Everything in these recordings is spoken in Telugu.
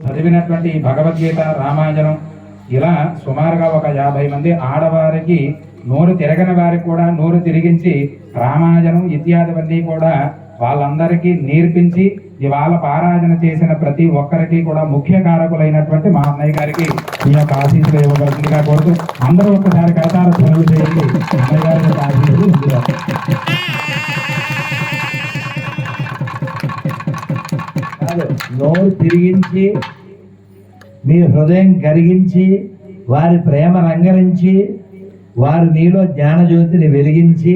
చదివినటువంటి భగవద్గీత రామాయణం ఇలా సుమారుగా ఒక యాభై మంది ఆడవారికి నోరు తిరగని వారికి కూడా నోరు తిరిగించి రామాయణం ఇత్యాదివన్నీ కూడా వాళ్ళందరికీ నేర్పించి ఇవాళ పారాయణ చేసిన ప్రతి ఒక్కరికి కూడా ముఖ్య కారకులైనటువంటి మా అన్నయ్య గారికి మీ యొక్క ఆశీస్సులు ఇవ్వవలసిందిగా కోరుతూ అందరూ ఒక్కసారి కథాలు సెలవు చేయండి. అన్నయ్య గారి ఆశీస్సులు కాదు, నోరు తిరిగించి మీ హృదయం కరిగించి వారి ప్రేమ రంగరించి వారు మీలో జ్ఞానజ్యోతిని వెలిగించి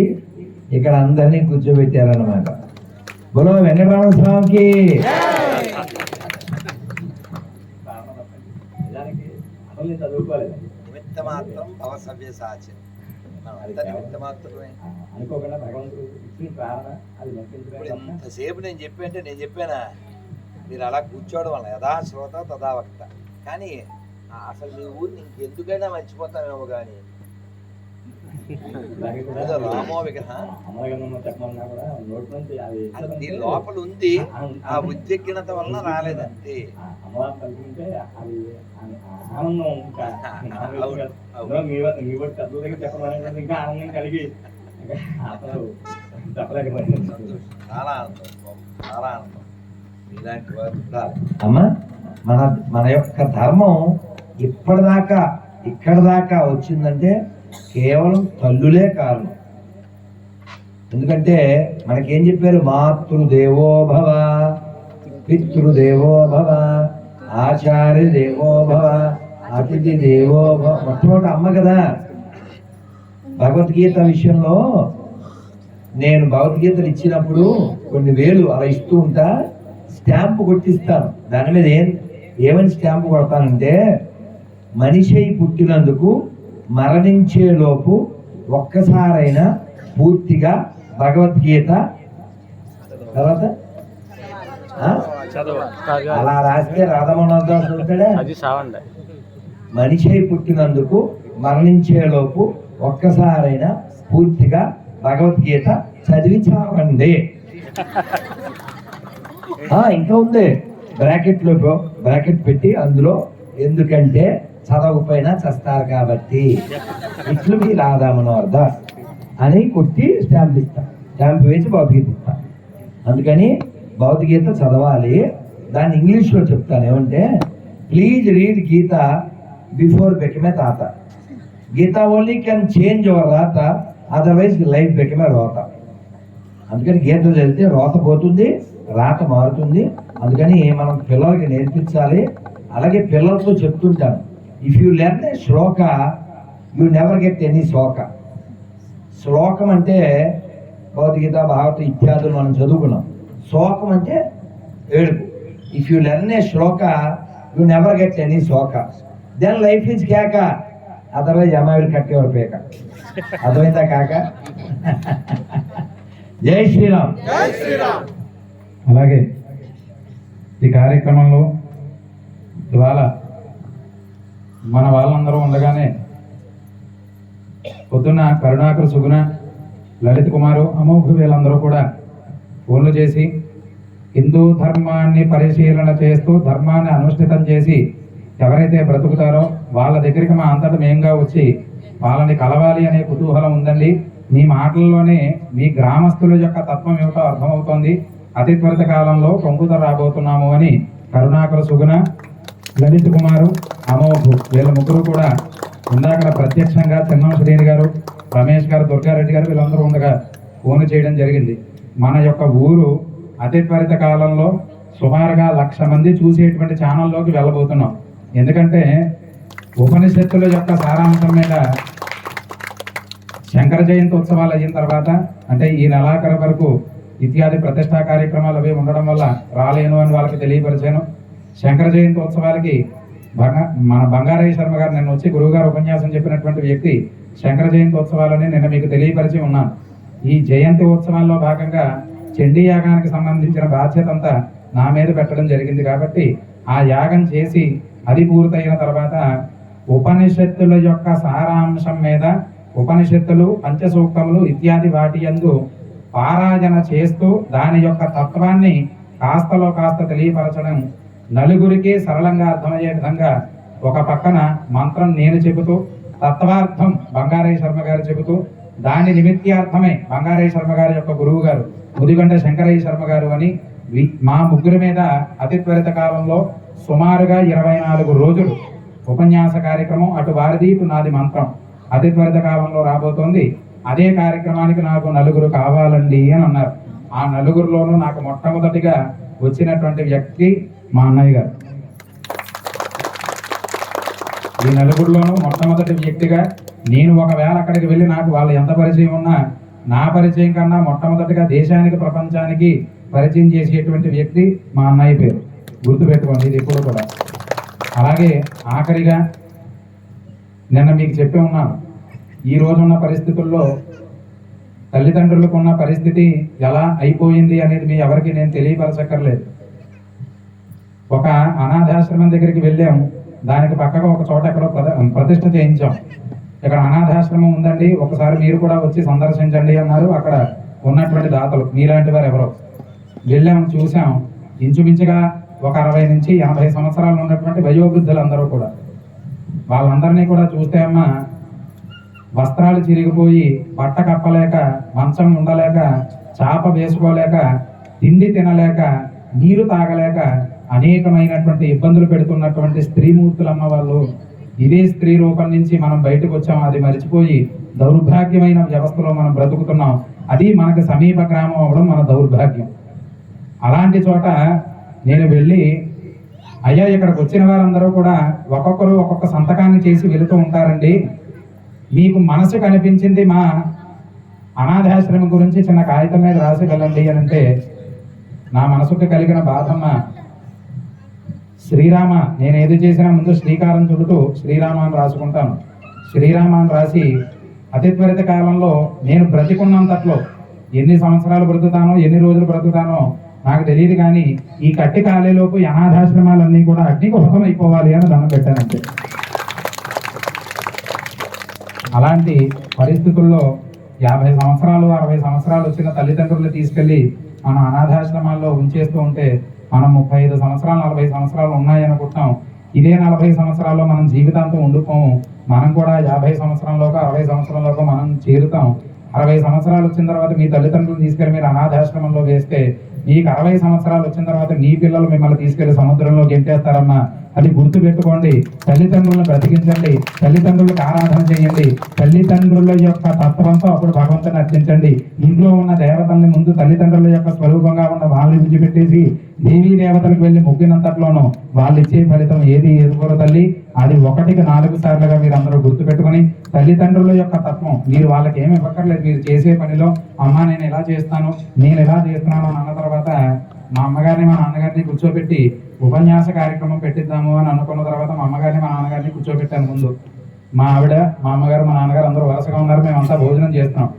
ఇక్కడ అందరినీ కూర్చోబెట్టారన్నమాట. బులో వెంకటరమణ స్వామికి అనుకోకుండా భగవంతుడు ఇచ్చిన ప్రార్థన అది ఇంతసేపు నేను చెప్పంటే నేను చెప్పానా? మీరు అలా కూర్చోవడం వల్ల యథా శ్రోత తదా వక్త కానీ అసలు మీ ఊరిని ఇంకెందుకైనా మర్చిపోతామేమో కానీ రామో విగ్రహ. అది లోపల ఉంది. ఆ ఉద్విగ్నత వలన రాలేదంతే. చాలా ఆనందం చాలా ఆనందం. ఇలాంటి వారు మన మన యొక్క ధర్మం ఇప్పటిదాకా ఇక్కడ దాకా వచ్చిందంటే కేవలం తల్లులే కారణం. ఎందుకంటే మనకేం చెప్పారు? మాతృదేవో భవ ఆచార్య దేవోభవ అతిథి దేవోభవ మొట్టమొదటి అమ్మ కదా. భగవద్గీత విషయంలో నేను భగవద్గీతలు ఇచ్చినప్పుడు కొన్ని వేలు అలా ఇస్తూ ఉంటా. స్టాంపు కొట్టిస్తాను దాని మీద ఏం ఏమని స్టాంపు కొడతానంటే మనిషి పుట్టినందుకు మరణించే లోపు ఒక్కసారైనా పూర్తిగా భగవద్గీత తర్వాత? అలా రాస్తే రాధమనోదాసు ఉంటాడే? మనిషి పుట్టినందుకు మరణించేలోపు ఒక్కసారైనా పూర్తిగా భగవద్గీత చదివి చావండి. ఇంకా ఉంది. బ్రాకెట్లో బ్రాకెట్ పెట్టి అందులో ఎందుకంటే చదవకపోయినా చస్తారు కాబట్టి. ఇట్లు మీ రాధా అర్థం అని కొట్టి స్టాంప్ ఇస్తా. స్టాంప్ వేసి భగవద్గీత ఇస్తా. అందుకని భగవద్గీత చదవాలి. దాన్ని ఇంగ్లీష్లో చెప్తాను. ఏమంటే please read Gita before become తాత. Gita only can change your రాత అదర్వైజ్ లైఫ్ బెకమే రోత. అందుకని గీత చదివితే రోత పోతుంది. రాత మారుతుంది. అందుకని మనం పిల్లలకి నేర్పించాలి. అలాగే పిల్లలతో చెప్తుంటాను. If you learn a shloka you never get any shloka. శ్లోకం అంటే భగవద్గీత భాగవత ఇత్యాదులు మనం చదువుకున్నాం. శ్లోకం అంటే ఏడుపు. If you learn a shloka you never get any shloka. Then life is కేక. అదర్వైజ్ అమ్మాయిలు కట్టేవారు పేక. అర్థమైందా కాక? జై శ్రీరామ్. జై శ్రీరామ్. అలాగే ఈ కార్యక్రమంలో ఇవాళ మన వాళ్ళందరూ ఉండగానే పొద్దున్న కరుణాకర్ సుగుణ లలిత్ కుమారు అమోఘ వీళ్ళందరూ కూడా ఫోన్లు చేసి హిందూ ధర్మాన్ని పరిశీలన చేస్తూ ధర్మాన్ని అనుష్ఠితం చేసి ఎవరైతే బ్రతుకుతారో వాళ్ళ దగ్గరికి మా అంతట మేంగా వచ్చి వాళ్ళని కలవాలి అనే కుతూహలం ఉందండి. మీ మాటల్లోనే మీ గ్రామస్తుల యొక్క తత్వం ఏమిటో అర్థమవుతోంది. అతి త్వరిత కాలంలో పొంగుత రాబోతున్నాము అని కరుణాకర సుగుణ లలిత్ కుమారు అమోఘు వీళ్ళ ముగ్గురు కూడా ఇందాక ప్రత్యక్షంగా చిన్నం శ్రీని గారు రమేష్ గారు దుర్గారెడ్డి గారు వీళ్ళందరూ ఉండగా ఫోన్ చేయడం జరిగింది. మన యొక్క ఊరు అతి త్వరిత కాలంలో సుమారుగా లక్ష మంది చూసేటువంటి ఛానల్లోకి వెళ్ళబోతున్నాం. ఎందుకంటే ఉపనిషత్తుల యొక్క సారాంశం మీద శంకర జయంతి ఉత్సవాలు అయిన తర్వాత అంటే ఈ నెలాఖరు వరకు ఇత్యాది ప్రతిష్టా కార్యక్రమాలు అవి ఉండడం వల్ల రాలేను అని వాళ్ళకి తెలియపరిచాను. శంకర జయంతి ఉత్సవాలకి బంగా మన బంగారయ్య శర్మ గారు నిన్న వచ్చి గురువుగారు ఉపన్యాసం చెప్పినటువంటి వ్యక్తి శంకర జయంతి ఉత్సవాలని నిన్న మీకు తెలియపరిచి ఉన్నాను. ఈ జయంతి ఉత్సవాల్లో భాగంగా చండీ యాగానికి సంబంధించిన బాధ్యత అంతా నా మీద పెట్టడం జరిగింది కాబట్టి ఆ యాగం చేసి అది పూర్తయిన తర్వాత ఉపనిషత్తుల యొక్క సారాంశం మీద ఉపనిషత్తులు పంచసూక్తములు ఇత్యాది వాటి యందు పారాయణ చేస్తూ దాని యొక్క తత్వాన్ని కాస్తలో కాస్త తెలియపరచడం నలుగురికి సరళంగా అర్థమయ్యే విధంగా ఒక పక్కన మంత్రం నేను చెబుతూ తత్వార్థం బంగారయ్య శర్మ గారు చెబుతూ దాని నిమిత్యార్థమే బంగారయ్య శర్మ గారి యొక్క గురువు గారు ముదిగంట శంకరయ్య శర్మ గారు అని వి- మా ముగ్గురి మీద అతి త్వరిత కాలంలో సుమారుగా ఇరవై నాలుగు రోజులు ఉపన్యాస కార్యక్రమం అటు వారిది ఇటు నాది మంత్రం. అతి త్వరిత కాలంలో రాబోతోంది అదే కార్యక్రమానికి నాకు నలుగురు కావాలండి అని అన్నారు. ఆ నలుగురిలోనూ నాకు మొట్టమొదటిగా వచ్చినటువంటి వ్యక్తి మా అన్నయ్య గారు. ఈ నలుగురిలోనూ మొట్టమొదటి వ్యక్తిగా నేను ఒకవేళ అక్కడికి వెళ్ళి నాకు వాళ్ళు ఎంత పరిచయం ఉన్నా నా పరిచయం కన్నా మొట్టమొదటిగా దేశానికి ప్రపంచానికి పరిచయం చేసేటువంటి వ్యక్తి మా అన్నయ్య పేరు. గుర్తుపెట్టుకోండి ఇది ఎప్పుడు కూడా. అలాగే ఆఖరిగా నిన్న మీకు చెప్పి ఉన్నాను. ఈ రోజున్న పరిస్థితుల్లో తల్లిదండ్రులకు ఉన్న పరిస్థితి ఎలా అయిపోయింది అనేది మీ ఎవరికి నేను తెలియపరచక్కర్లేదు. ఒక అనాథాశ్రమం దగ్గరికి వెళ్ళాం. దానికి పక్కగా ఒక చోట ఎక్కడో ప్రతిష్ట చేయించాం. ఇక్కడ అనాథాశ్రమం ఉందండి. ఒకసారి మీరు కూడా వచ్చి సందర్శించండి అన్నారు. అక్కడ ఉన్నటువంటి దాతలు మీలాంటి వారు ఎవరో. వెళ్ళాం చూసాం. ఇంచుమించుగా ఒక అరవై నుంచి ఎనభై సంవత్సరాలు ఉన్నటువంటి వయోవృద్ధులు అందరూ కూడా. వాళ్ళందరినీ కూడా చూస్తే అమ్మా వస్త్రాలు చిరిగిపోయి బట్ట కప్పలేక మంచం ఉండలేక చాప వేసుకోలేక తిండి తినలేక నీరు తాగలేక అనేకమైనటువంటి ఇబ్బందులు పెడుతున్నటువంటి స్త్రీమూర్తులమ్మ వాళ్ళు ఇదే స్త్రీ రూపం నుంచి మనం బయటకు వచ్చాం. అది మర్చిపోయి దౌర్భాగ్యమైన వ్యవస్థలో మనం బ్రతుకుతున్నాం. అది మనకు సమీప గ్రామం అవడం మన దౌర్భాగ్యం. అలాంటి చోట నేను వెళ్ళి అయ్యా ఇక్కడికి వచ్చిన వారందరూ కూడా ఒక్కొక్కరు ఒక్కొక్క సంతకాన్ని చేసి వెళుతూ ఉంటారండి. మీకు మనసు కనిపించింది మా అనాథాశ్రమం గురించి చిన్న కాగితం మీద రాసగలండి అని అంటే నా మనసుకు కలిగిన బాధమ్మ శ్రీరామ నేను ఏది చేసినా ముందు శ్రీకారం చుడుతూ శ్రీరామ అని రాసుకుంటాను. శ్రీరామ అని రాసి అతి త్వరిత కాలంలో నేను బ్రతికున్నంతట్లో ఎన్ని సంవత్సరాలు బ్రతుకుతానో ఎన్ని రోజులు బ్రతుకుతానో నాకు తెలియదు కానీ ఈ కట్టి కాలేలోపు అనాథాశ్రమాలన్నీ కూడా అగ్నికి హుతం అయిపోవాలి అని దండం పెట్టానంటే అలాంటి పరిస్థితుల్లో యాభై సంవత్సరాలు అరవై సంవత్సరాలు వచ్చిన తల్లిదండ్రులు తీసుకెళ్ళి మన అనాథాశ్రమాల్లో ఉంచేస్తూ ఉంటే మనం ముప్పై ఐదు సంవత్సరాలు నలభై సంవత్సరాలు ఉన్నాయనుకుంటున్నాం. ఇదే నలభై సంవత్సరాల్లో మనం జీవితాంతం ఉండిపోము. మనం కూడా యాభై సంవత్సరంలోకి అరవై సంవత్సరంలోకి మనం చేరుతాం. అరవై సంవత్సరాలు వచ్చిన తర్వాత మీ తల్లిదండ్రులు తీసుకెళ్ళి మీరు అనాథాశ్రమంలో వేస్తే మీకు అరవై సంవత్సరాలు వచ్చిన తర్వాత మీ పిల్లలు మిమ్మల్ని తీసుకెళ్ళి సముద్రంలో గెంటేస్తారమ్మా. అది గుర్తు పెట్టుకోండి. తల్లిదండ్రులను బ్రతికించండి. తల్లిదండ్రులకు ఆరాధన చేయండి. తల్లిదండ్రుల యొక్క తత్వంతో అప్పుడు భగవంతుని అర్చించండి. ఇంట్లో ఉన్న దేవతల్ని ముందు తల్లిదండ్రుల యొక్క స్వరూపంగా ఉన్న వాళ్ళని విడిచిపెట్టేసి దేవీ దేవతలకు వెళ్ళి మొక్కినంతట్లోనూ వాళ్ళు ఇచ్చే ఫలితం ఏది ఎదుగురు తల్లి అది ఒకటికి నాలుగు సార్లుగా మీరు అందరూ గుర్తుపెట్టుకుని తల్లిదండ్రుల యొక్క తత్వం మీరు వాళ్ళకి ఏమి ఇవ్వక్కర్లేదు మీరు చేసే పనిలో అమ్మ నేను ఇలా చేస్తాను నేను ఇలా చేస్తున్నాను అన్న తర్వాత మా అమ్మగారిని మా నాన్నగారిని కూర్చోబెట్టి ఉపన్యాస కార్యక్రమం పెట్టిద్దాము అని అనుకున్న తర్వాత మా అమ్మగారిని మా నాన్నగారిని కూర్చోబెట్టాను ముందు. మా ఆవిడ మా అమ్మగారు మా నాన్నగారు అందరూ వరుసగా ఉన్నారు మేమంతా భోజనం చేస్తున్నాం.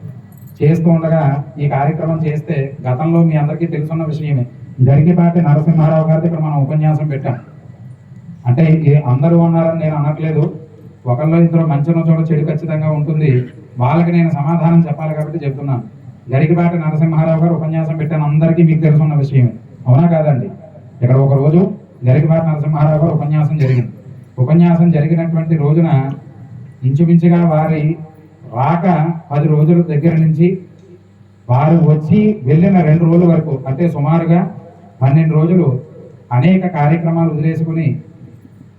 చేస్తూ ఉండగా ఈ కార్యక్రమం చేస్తే గతంలో మీ అందరికీ తెలుసున్న విషయమే. గరికిపాటి నరసింహారావు గారిది ఇక్కడ మనం ఉపన్యాసం పెట్టాం. అంటే ఏ- అందరూ అన్నారని నేను అనట్లేదు. ఒకళ్ళ ఇద్దరు మంచిన చోట చెడు ఖచ్చితంగా ఉంటుంది. వాళ్ళకి నేను సమాధానం చెప్పాలి కాబట్టి చెప్తున్నాను. గరికిపాటి నరసింహారావు గారు ఉపన్యాసం పెట్టాను. అందరికీ మీకు తెలుసున్న విషయం. అవునా కాదండి? ఇక్కడ ఒక రోజు గరికిపాటి నరసింహారావు గారు ఉపన్యాసం జరిగింది. ఉపన్యాసం జరిగినటువంటి రోజున ఇంచుమించుగా వారి రాక పది రోజుల దగ్గర నుంచి వారు వచ్చి వెళ్ళిన రెండు రోజుల వరకు అంటే సుమారుగా పన్నెండు రోజులు అనేక కార్యక్రమాలు వదిలేసుకుని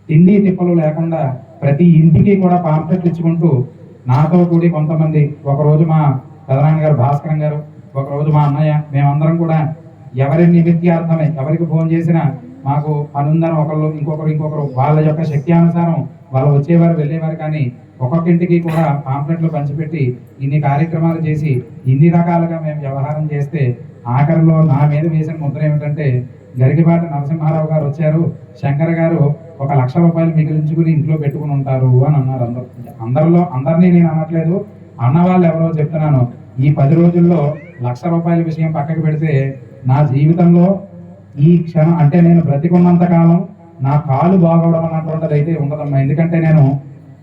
తిండి తిప్పలు లేకుండా ప్రతి ఇంటికి కూడా పాంప్లెట్లు ఇచ్చుకుంటూ నాతో కూడి కొంతమంది ఒకరోజు మా ప్రధాన గారు భాస్కరం గారు ఒకరోజు మా అన్నయ్య మేమందరం కూడా ఎవరి నిమిత్యార్థమే ఎవరికి ఫోన్ చేసినా మాకు పనుందని ఒకళ్ళు ఇంకొకరు ఇంకొకరు వాళ్ళ యొక్క శక్తి అనుసారం వాళ్ళు వచ్చేవారు వెళ్ళేవారు కానీ ఒక్కొక్కింటికి కూడా పాంప్లెట్లు పంచిపెట్టి ఇన్ని కార్యక్రమాలు చేసి ఇన్ని రకాలుగా మేము వ్యవహారం చేస్తే ఆఖరిలో నా మీద వేసిన ముద్ర ఏమిటంటే గరికిపాటి నరసింహారావు గారు వచ్చారు. శంకర్ గారు ఒక లక్ష రూపాయలు మిగిలించుకుని ఇంట్లో పెట్టుకుని ఉంటారు అని అన్నారు అందరు. అందరిలో అందరినీ నేను అనట్లేదు. అన్న వాళ్ళు ఎవరో చెప్తున్నాను. ఈ పది రోజుల్లో లక్ష రూపాయల విషయం పక్కకు పెడితే నా జీవితంలో ఈ క్షణం అంటే నేను బ్రతికున్నంత కాలం నా కాలు బాగోవడం అన్నటువంటిది అయితే ఉండదమ్మా. ఎందుకంటే నేను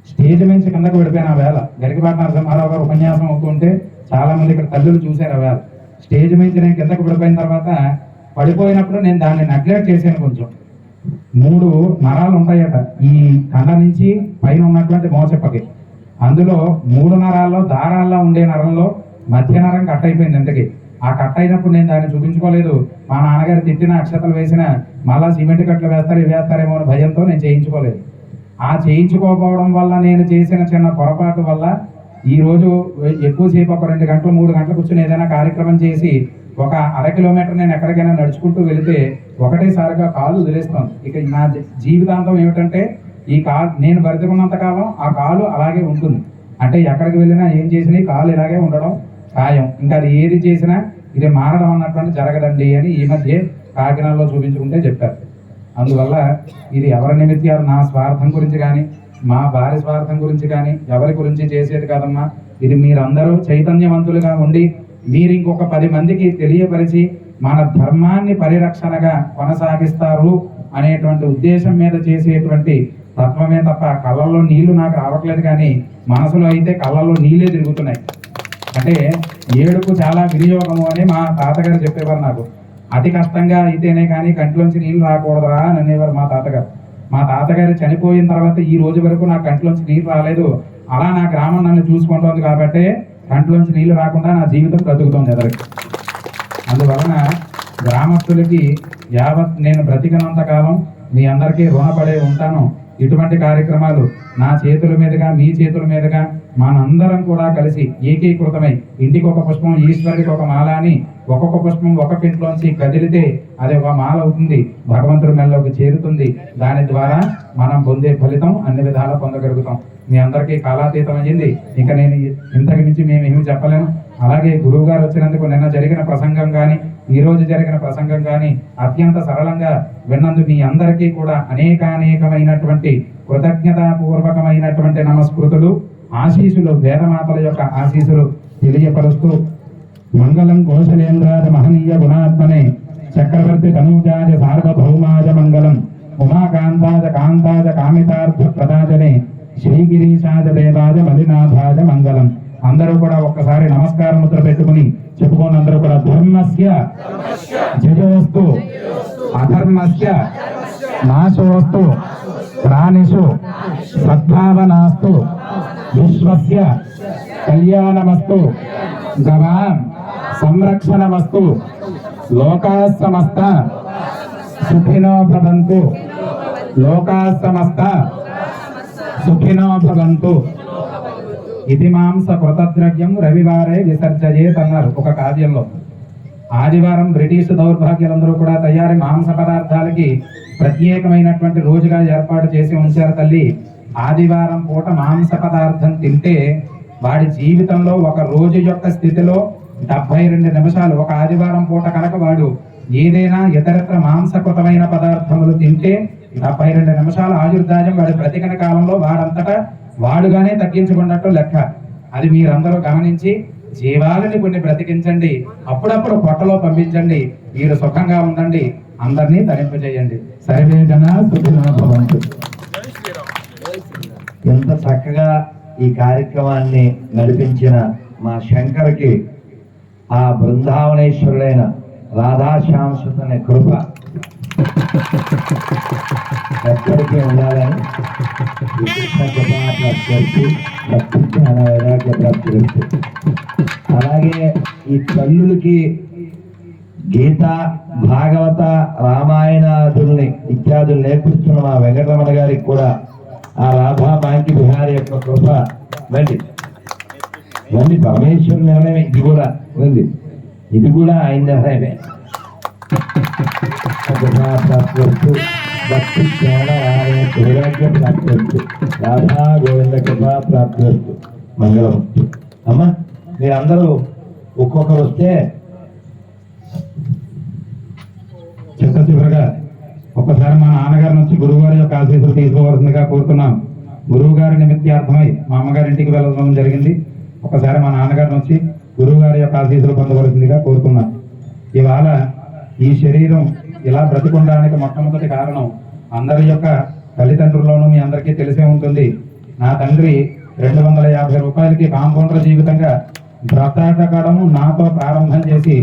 స్టేజ్ నుంచి కిందకు పెడిపోయిన వేళ. గరికపాటి నరసింహారావు గారు ఉపన్యాసం అవుతుంటే చాలా మంది ఇక్కడ తల్లులు చూశారు ఆ వేళ. స్టేజ్ మీద నేను కిందకు పడిపోయిన తర్వాత పడిపోయినప్పుడు నేను దాన్ని నెగ్లెక్ట్ చేశాను కొంచెం. మూడు నరాలు ఉంటాయట. ఈ కండ నుంచి పైన ఉన్నటువంటి మోచెప్పకి అందులో మూడు నరాల్లో దారాల్లో ఉండే నరంలో మధ్య నరం కట్ అయిపోయింది ఇంతకి. ఆ కట్ అయినప్పుడు నేను దాన్ని చూపించుకోలేదు. మా నాన్నగారు తిట్టిన అక్షతలు వేసిన మళ్ళా సిమెంట్ కట్లు వేస్తారు ఇవి వేస్తారేమో అని భయంతో నేను చేయించుకోలేదు. ఆ చేయించుకోకపోవడం వల్ల నేను చేసిన చిన్న పొరపాటు వల్ల ఈరోజు ఎక్కువసేపు ఒక రెండు గంటలు మూడు గంటలు కూర్చొని ఏదైనా కార్యక్రమం చేసి ఒక అర కిలోమీటర్ నేను ఎక్కడికైనా నడుచుకుంటూ వెళితే ఒకటేసారిగా కాలు వదిలేస్తాను. ఇక నా జీవితాంతం ఏమిటంటే ఈ కాలు నేను బ్రతికున్నంత కాలం ఆ కాలు అలాగే ఉంటుంది. అంటే ఎక్కడికి వెళ్ళినా ఏం చేసినా కాలు ఇలాగే ఉండడం ఖాయం. ఇంకా అది ఏది చేసినా ఇది మారడం అన్నటువంటి జరగదండి అని ఈ మధ్య కాకినాడలో చూపించుకుంటే చెప్పారు. అందువల్ల ఇది ఎవరి నిమిత్తాలు నా స్వార్థం గురించి కానీ మా భార్య స్వార్థం గురించి కానీ ఎవరి గురించి చేసేది కాదమ్మా. ఇది మీరందరూ చైతన్యవంతులుగా ఉండి మీరు ఇంకొక పది మందికి తెలియపరిచి మన ధర్మాన్ని పరిరక్షణగా కొనసాగిస్తారు అనేటువంటి ఉద్దేశం మీద చేసేటువంటి తత్వమే తప్ప కళ్ళల్లో నీళ్ళు నాకు రావట్లేదు కానీ మనసులో అయితే కళ్ళల్లో నీళ్ళే తిరుగుతున్నాయి. అంటే ఏడుపు చాలా వినియోగము అని మా తాతగారు చెప్పేవారు నాకు. అతి కష్టంగా అయితేనే కానీ కంటిలోంచి నీళ్ళు రాకూడదురా అని అనేవారు మా తాతగారు. మా తాతగారు చనిపోయిన తర్వాత ఈ రోజు వరకు నా కంట్లోంచి నీళ్ళు రాలేదు. అలా నా గ్రామం నన్ను చూసుకుంటోంది కాబట్టి కంట్లోంచి నీళ్ళు రాకుండా నా జీవితం బ్రతుకుతోంది ఎదరికి. అందువలన గ్రామస్తులకి యావత్ నేను బ్రతికినంత కాలం మీ అందరికీ రుణపడే ఉంటాను. ఇటువంటి కార్యక్రమాలు నా చేతుల మీదుగా మీ చేతుల మీదుగా మనందరం కూడా కలిసి ఏకీకృతమై ఇంటికి ఒక పుష్పం ఈశ్వరుడికి ఒక మాల అని ఒక్కొక్క పుష్పం ఒక్కొక్క ఇంట్లోంచి కదిలితే అది ఒక మాల అవుతుంది భగవంతుడి మెల్లోకి చేరుతుంది. దాని ద్వారా మనం పొందే ఫలితం అన్ని విధాలా పొందగలుగుతాం. మీ అందరికీ కాలాతీతం అయ్యింది. ఇంకా నేను ఇంతకు మించి మేము ఏమీ చెప్పలేము అలాగే గురువు గారు వచ్చినందుకు నిన్న జరిగిన ప్రసంగం కానీ ఈ రోజు జరిగిన ప్రసంగం కానీ అత్యంత సరళంగా విన్నందు మీ అందరికీ కూడా అనేకానేకమైనటువంటి కృతజ్ఞతాపూర్వకమైనటువంటి నమస్కృతులు ఆశీసులు వేదమాతల యొక్క ఆశీసులు తెలియపరుస్తూ మంగళం కోశలేంద్రాజ మహనీయ గుణాత్మనే చక్రవర్తి తనూజాజ సార్వభౌమాజ మంగళం ఉమాకాంతాజ కాంతాజ కామితార్థ ప్రదాజనే శ్రీగిరీశాజ దేవాజ మలినాథాజ మంగళం. అందరూ కూడా ఒక్కసారి నమస్కారం ముద్ర పెట్టుకుని చెప్పుకోని అందరూ కూడా. ధర్మస్య జయోస్తు అధర్మస్య నాశోస్తు ప్రాణిషు సద్భావనాస్తు విశ్వస్య కళ్యాణమస్తు గవాన్. సంరక్షణమస్తు లోకా సమస్త సుఖినో భవంతు. లోకా సమస్త సుఖినో భవంతు. ఇది మాంస కృతద్రవ్యం రవివారే విసర్జయేత్ అన్నారు ఒక కావ్యంలో. ఆదివారం బ్రిటిష్ దౌర్భాగ్యులందరూ కూడా తయారీ మాంస పదార్థాలకి ప్రత్యేకమైనటువంటి రోజుగా ఏర్పాటు చేసి ఉంచారు తల్లి. ఆదివారం పూట మాంస పదార్థం తింటే వాడి జీవితంలో ఒక రోజు యొక్క స్థితిలో డెబ్బై రెండు నిమిషాలు ఒక ఆదివారం పూట కనుక వాడు ఏదైనా ఇతరత్ర మాంసకృతమైన పదార్థములు తింటే డెబ్బై రెండు నిమిషాల ఆయుర్దాయం వాడి బ్రతికిన కాలంలో వాడంతటా వాడుగానే తగ్గించుకున్నట్టు లెక్క. అది మీరందరూ గమనించి జీవాలని కొన్ని బ్రతికించండి అప్పుడప్పుడు పొట్టలో పంపించండి మీరు సుఖంగా ఉండండి అందరినీ తరింపజేయండి. సర్వే ఎంత చక్కగా ఈ కార్యక్రమాన్ని నడిపించిన మా శంకర్కి ఆ బృందావనేశ్వరుడైన రాధాశ్యామసుతని కృప ఎక్కడికి ఉండాలని కృష్ణ కృపా జ్ఞాన వైరాగ్య ప్రాప్తి అలాగే ఈ తల్లులకి గీత భాగవత రామాయణాదుల్ని ఇత్యాదులు నేర్పిస్తున్న మా వెంకటరమణ గారికి కూడా ఆ రాధా బాంకి బిహారీ యొక్క కృప. వెళ్ళి ఇవన్నీ పరమేశ్వరు నిర్ణయమే ఇది కూడా ఉంది. ఇది కూడా ఆయన నిర్ణయమే ప్రాప్తిస్తూ భక్తి జ్ఞాన ప్రాప్తిస్తూ రాధా గోవింద కృపా ప్రాప్తిస్తూ మంగళం. అమ్మా మీరందరూ ఒక్కొక్కరు వస్తే చిత్త చివరగా ఒక్కసారి మా నాన్నగారి నుంచి గురువుగారి యొక్క ఆశీస్సులు తీసుకోవాల్సిందిగా కోరుతున్నాం. గురువు గారి నిమిత్యార్థమై మా అమ్మగారి ఇంటికి వెళ్ళడం జరిగింది. ఒకసారి మా నాన్నగారి నుంచి గురువు గారి యొక్క ఆశీస్సులు పొందవలసిందిగా కోరుతున్నాను ఇవాళ ఈ శరీరం ఇలా బ్రతికుండడానికి మొట్టమొదటి కారణం అందరి యొక్క తల్లిదండ్రుల్లోనూ మీ అందరికీ తెలిసే ఉంటుంది. నా తండ్రి రెండు వందల యాభై రూపాయలకి కాంపౌండర్ జీవితంగా బ్రతాటకడము నాతో ప్రారంభం చేసి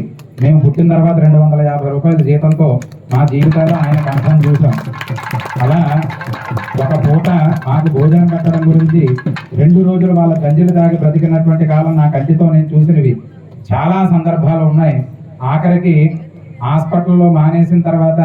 మేము పుట్టిన తర్వాత రెండు వందల యాభై రూపాయల జీతంతో మా జీవితాలు ఆయన కంఠం చూసాం అలా ఒక పూట మాకు భోజనం పెట్టడం గురించి రెండు రోజులు వాళ్ళ గంజలు తాగి బ్రతికినటువంటి కాలం నా కంటితో నేను చూసినవి. చాలా సందర్భాలు ఉన్నాయి. ఆఖరికి హాస్పిటల్లో మానేసిన తర్వాత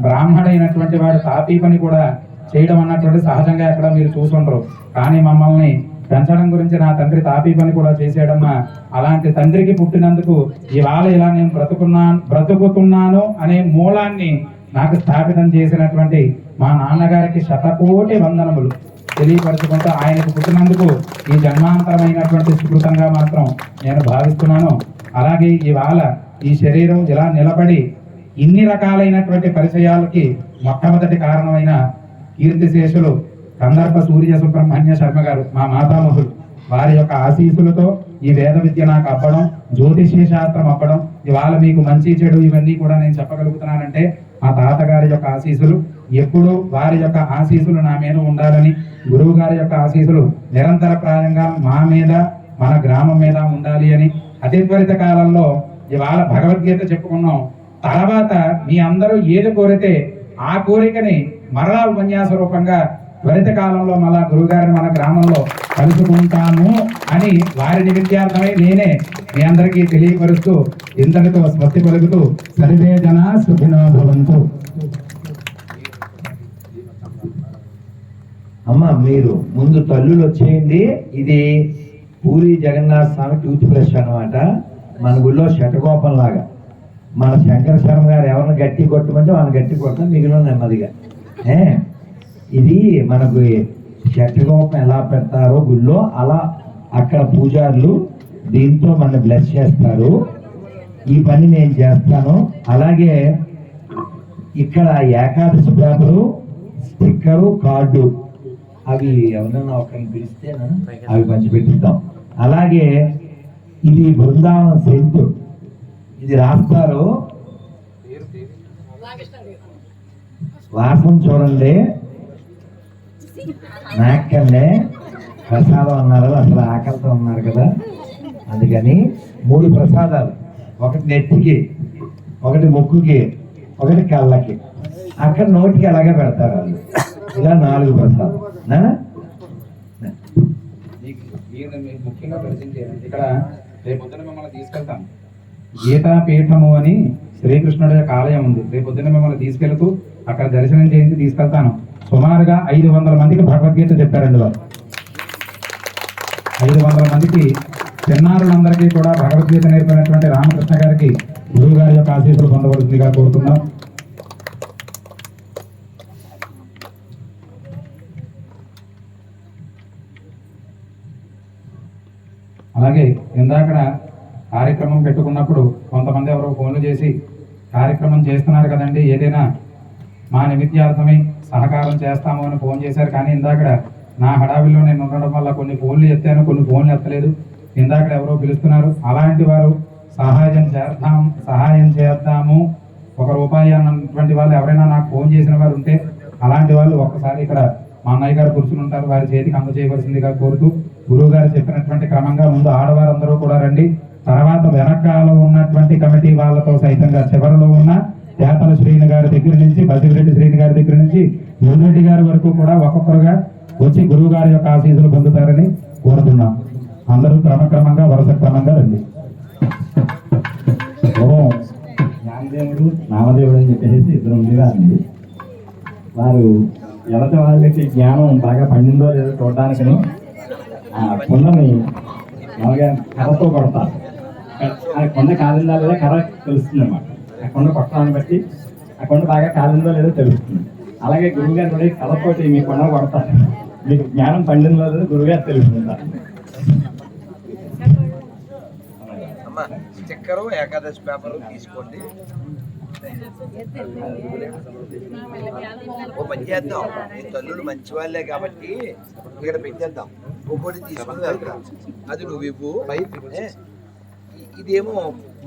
బ్రాహ్మడైనటువంటి వాడు తాపీ పని కూడా చేయడం అన్నటువంటి సహజంగా ఎక్కడ మీరు చూసుండరు. కానీ మమ్మల్ని పెంచడం గురించి నా తండ్రి తాపీ పని కూడా చేసేయడమ్మా అలాంటి తండ్రికి పుట్టినందుకు ఇవాళ ఇలా నేను బ్రతుకున్నాను బ్రతుకుతున్నాను అనే మూలాన్ని నాకు స్థాపితం చేసినటువంటి మా నాన్నగారికి శతకోటి వందనములు. తెలియపరచుకుంటూ ఆయనకు పుట్టినందుకు ఈ జన్మాంతరమైనటువంటి సుకృతంగా మాత్రం నేను భావిస్తున్నాను. అలాగే ఇవాళ ఈ శరీరం ఇలా నిలబడి ఇన్ని రకాలైనటువంటి పరిచయాలకి మొట్టమొదటి కారణమైన కీర్తిశేషులు కందర్ప సూర్య సుబ్రహ్మణ్య శర్మ గారు మా మాతామహులు. వారి యొక్క ఆశీస్సులతో ఈ వేద విద్య నాకు అవ్వడం జ్యోతిష్య శాస్త్రం అవ్వడం ఇవాళ మీకు మంచి చెడు ఇవన్నీ కూడా నేను చెప్పగలుగుతున్నానంటే మా తాతగారి యొక్క ఆశీస్సులు ఎప్పుడు వారి యొక్క ఆశీస్సులు నా మీద ఉండాలని గురువు గారి యొక్క ఆశీస్సులు నిరంతర ప్రాయంగా మా మీద మన గ్రామం మీద ఉండాలి అని అతి త్వరిత కాలంలో ఇవాళ భగవద్గీత చెప్పుకున్నాం. తర్వాత మీ అందరూ ఏది కోరితే ఆ కోరికని మరలా ఉపన్యాస రూపంగా త్వరిత కాలంలో మళ్ళా గురుగారిని మన గ్రామంలో కలుసుకుంటాము అని వారి నిమిత్యార్థమై నేనే మీ అందరికీ తెలియపరుస్తూ ఇంతటితో స్వస్తి పలుకుతూ సర్వే జన సుఖినో భవంతు. అమ్మ మీరు ముందు తల్లులు వచ్చేయండి. ఇది పూరి జగన్నాథ స్వామి టూత్ బ్రష్ అనమాట మన గుళ్ళో శటకోపం లాగా మన శంకర శర్మ గారు ఎవరిని గట్టి కొట్టమంటే వాళ్ళని గట్టి కొట్టడం మిగిలిన నెమ్మదిగా. ఏ? ఇది మనకు శటకోపం ఎలా పెడతారో గుళ్ళో అలా అక్కడ పూజారులు దీంతో మన బ్లెస్ చేస్తారు. ఈ పని నేను చేస్తాను. అలాగే ఇక్కడ ఏకాదశి పేపరు స్టిక్కరు కార్డు అవి ఎవరన్నా ఒకరిని పిలిస్తేనా అవి పంచిపెట్టిద్దాం. అలాగే ఇది బృందావనం సెంటు. ఇది రాస్తారు. వాసన చూడండి. నాకండి ప్రసాదం అన్నారు. అసలు ఆకలితో ఉన్నారు కదా. అందుకని మూడు ప్రసాదాలు. ఒకటి నెత్తికి ఒకటి ముక్కుకి ఒకటి కళ్ళకి. అక్కడ నోటికి అలాగే పెడతారు వాళ్ళు. ఇలా నాలుగు ప్రసాదం నా? వీరిని మీకు ముఖ్యంగా పరిచయం చేయాలి. ఇక్కడ రేపు పొద్దున మిమ్మల్ని తీసుకెళ్తాను. గీతా పీఠము అని శ్రీకృష్ణుడి యొక్క ఆలయం ఉంది. రేపు పొద్దున మిమ్మల్ని తీసుకెళ్తూ అక్కడ దర్శనం చేయించి తీసుకెళ్తాను. సుమారుగా ఐదు వందల మందికి భగవద్గీత చెప్పారండి వారు ఐదు వందల మందికి చిన్నారులందరికీ కూడా భగవద్గీత నేర్పినటువంటి రామకృష్ణ గారికి గురువు గారి యొక్క ఆశీస్సులు పొందవలసిందిగా కోరుతున్నాం. అలాగే ఇందాక కార్యక్రమం పెట్టుకున్నప్పుడు కొంతమంది ఎవరో ఫోన్లు చేసి కార్యక్రమం చేస్తున్నారు కదండి ఏదైనా మా నిమిత్యార్థమై సహకారం చేస్తాము అని ఫోన్ చేశారు. కానీ ఇందాక నా హడావిలో నేను ఉండడం వల్ల కొన్ని ఫోన్లు ఎత్తాను కొన్ని ఫోన్లు ఎత్తలేదు. ఇందాక ఎవరో పిలుస్తున్నారు. అలాంటి వారు సహాయం చేద్దాం సహాయం చేద్దాము. ఒక రూపాయి అన్నటువంటి వాళ్ళు ఎవరైనా నాకు ఫోన్ చేసిన వారు ఉంటే అలాంటి వాళ్ళు ఒక్కసారి ఇక్కడ మా అన్నయ్య గారు కూర్చుని ఉంటారు. వారి చేతికి అందజేయవలసిందిగా కోరుతూ గురువు గారు చెప్పినటువంటి క్రమంగా ముందు ఆడవారందరూ కూడా రండి. తర్వాత వెనకాల ఉన్నటువంటి కమిటీ వాళ్ళతో సైతంగా చివరిలో ఉన్న తేతల శ్రీని గారి దగ్గర నుంచి బసిరెడ్డి శ్రీని గారి దగ్గర నుంచి మున్రెడ్డి గారి వరకు కూడా ఒక్కొక్కరుగా వచ్చి గురువు గారి యొక్క ఆశీసులు పొందుతారని కోరుతున్నాం. అందరూ క్రమక్రమంగా వరుస క్రమంగా రండి. జ్ఞానదేవుడు నామదేవుడు అని చెప్పేసి ఇద్దరు ఉండేవారండి. వారు ఎవరి వాళ్ళకి జ్ఞానం బాగా పండిందో లేదో చూడడానికని ఆ కొండని బాగా కర్రతో కొడతారు ఆ కొండ కాలిందా లేదా కర్ర తెలుస్తుంది అనమాట ఆ కొండ కొట్టడాన్ని బట్టి ఆ కొండ బాగా కాలిందో లేదో తెలుస్తుంది అలాగే గురువుగారు కూడా ఈ కర్రతోటి మీ కొండ కొడతారు మీకు జ్ఞానం పండిందో లేదో గురువుగారు తెలుస్తుంది అమ్మ ఏకాదశి పేపరు తీసుకోండి. ఓ పని చేద్దాం. ఈ తల్లులు మంచి వాళ్ళే కాబట్టి ఇక్కడ పెట్టేద్దాం. ఒక్కొక్కటి తీసుకుని వెళ్తాం. అది నువ్వు ఇవ్వు. ఇదేమో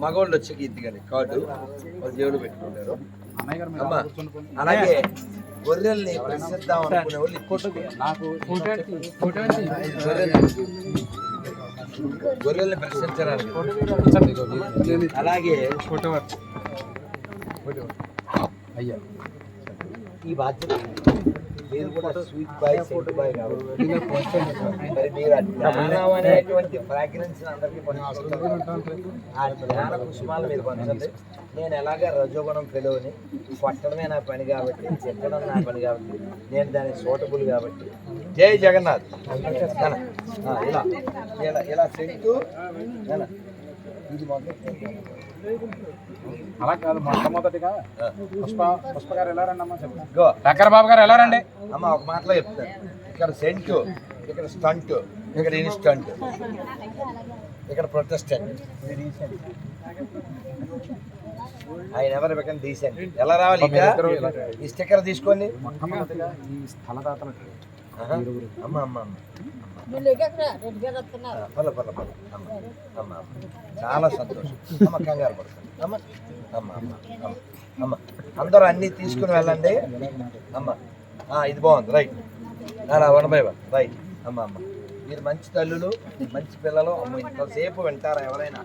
మగవాళ్ళు వచ్చే గీతి కానీ కార్డు. వాళ్ళు జేబులో పెట్టుకుంటారు. అమ్మ. అలాగే గొర్రెల్ని ప్రసిద్ధాం అనుకునే వాళ్ళు ఇది. గొర్రెల్ని ప్రశ్నించడానికి అలాగే అయ్యా. ఈ బాధ్యత మీరు కూడా స్వీట్ బాయ్ సెంట్ బాయ్ కాబట్టి మరి జ్ఞానం అనేటువంటి ఫ్రాగ్రెన్స్ అందరికీ పంచుకుంటారు. ఆ జ్ఞాన పుష్పాలు మీరు పంచండి. నేను ఎలాగ రజోగుణం ఫెలోని? కొట్టడమే నా పని కాబట్టి చెక్కడం నా పని కాబట్టి నేను దానికి సూటబుల్ కాబట్టి. జై జగన్నాథ్. ఇలా. ఇలా ఇలా నాన్న, ఇది మొదలు అలా కాదు మొట్టమొదటిగా పుష్ప పుష్ప గారు ఎలా రండి అమ్మా శంకర్ బాబు గారు ఎలా రండి? అమ్మ ఒక మాటలో చెప్తాను ఇక్కడ సెంట్ ఇక్కడ స్టంట్ ఇక్కడ ఇన్స్టంట్ ఇక్కడ ప్రొటెస్టెంట్. ఆయన ఎవరు బికన్ డీసెంట్? ఎలా రావాలి. ఈ స్టిక్కర్ తీసుకోండి. మొట్టమొదటిగా ఈ స్థలదాతలకు ఆహా. అమ్మ అమ్మ అమ్మ. పర్లే పర్లే పర్లే. అమ్మ అమ్మ చాలా సంతోషం. అమ్మ కంగారు పడుతుంది అమ్మ అమ్మ అమ్మ అమ్మ. అమ్మ అందరూ అన్నీ తీసుకుని వెళ్ళండి. అమ్మ ఇది బాగుంది. Right. One by one. Right. అమ్మ అమ్మ. మీరు మంచి తల్లులు మంచి పిల్లలు అమ్మ ఇంతసేపు వింటారా ఎవరైనా?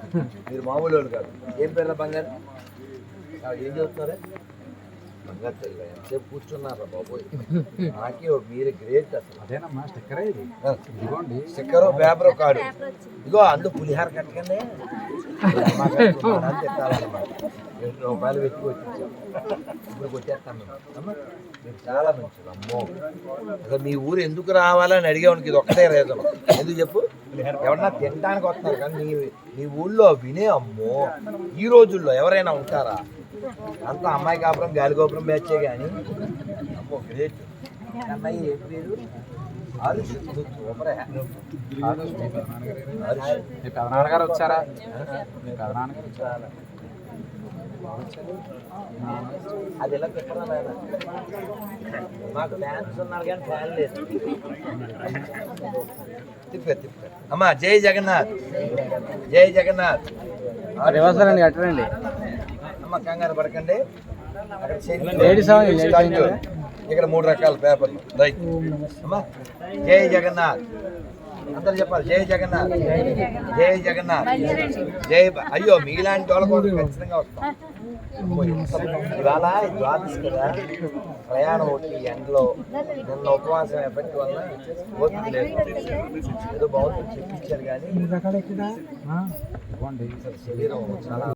మీరు మామూలు వాళ్ళు కాదు. ఏం పిల్లల బంగారు? ఏం చదువుతున్నారే? ఎంతసేపు కూర్చున్నారా బాబోయ్? నాకే మీరు గ్రేట్ అసలు. అదేనమ్మా స్టిక్కరే ఇది. ఇదిగోండి. స్టిక్కరు పేపరు కార్డు ఇగో అందు పులిహార కట్టకండి రెండు రూపాయలు పెట్టి వచ్చి ఇప్పుడు కొట్టేస్తాం మేము చాలా మంచిది. అమ్మో. అసలు మీ ఊరు ఎందుకు రావాలని అడిగేవానికి ఇది ఒక్కటే రీజన్ ఎందుకు చెప్పు? ఎవరన్నా తినడానికి వస్తున్నారు కానీ నీ నీ ఊళ్ళో వినే అమ్మో. ఈ రోజుల్లో ఎవరైనా ఉంటారా? అంతా అమ్మాయి కాపురం గాలి గోపురం బ్యాచే కానీ అమ్మో గ్రేట్ అమ్మాయి ఏ పేరు? మీ పెదనాన్నగారు వచ్చారా? మీ పెదనాన్నగారు వచ్చారా? అది ఎలా నాయన? మాకు ఫ్యాన్స్ ఉన్నారు కానీ ఫ్యాన్ లేదు. తిప్పే తిప్పే. అమ్మా జై జగన్నాథ్. జై జగన్నాథ్. రివర్సల్ కట్టరండి అమ్మ కంగారు పడకండి. ఇక్కడ మూడు రకాల పేపర్లు. రైట్ అమ్మా జై జగన్నాథ్. అందరు చెప్పాలి జై జగన్నాథ్. జై జగన్నాథ్. జై అయ్యో మీలాంటి వాళ్ళ కోసం ఖచ్చితంగా వస్తాం. ఇవాళ ద్వాదశి కదా. ప్రయాణం ఒకటి ఎండలో. నిన్న ఉపవాసం ఎఫెక్ట్ వల్ల ఓపిక లేదు. ఏదో బాగుంది చెప్పించారు కానీ శరీరం చాలా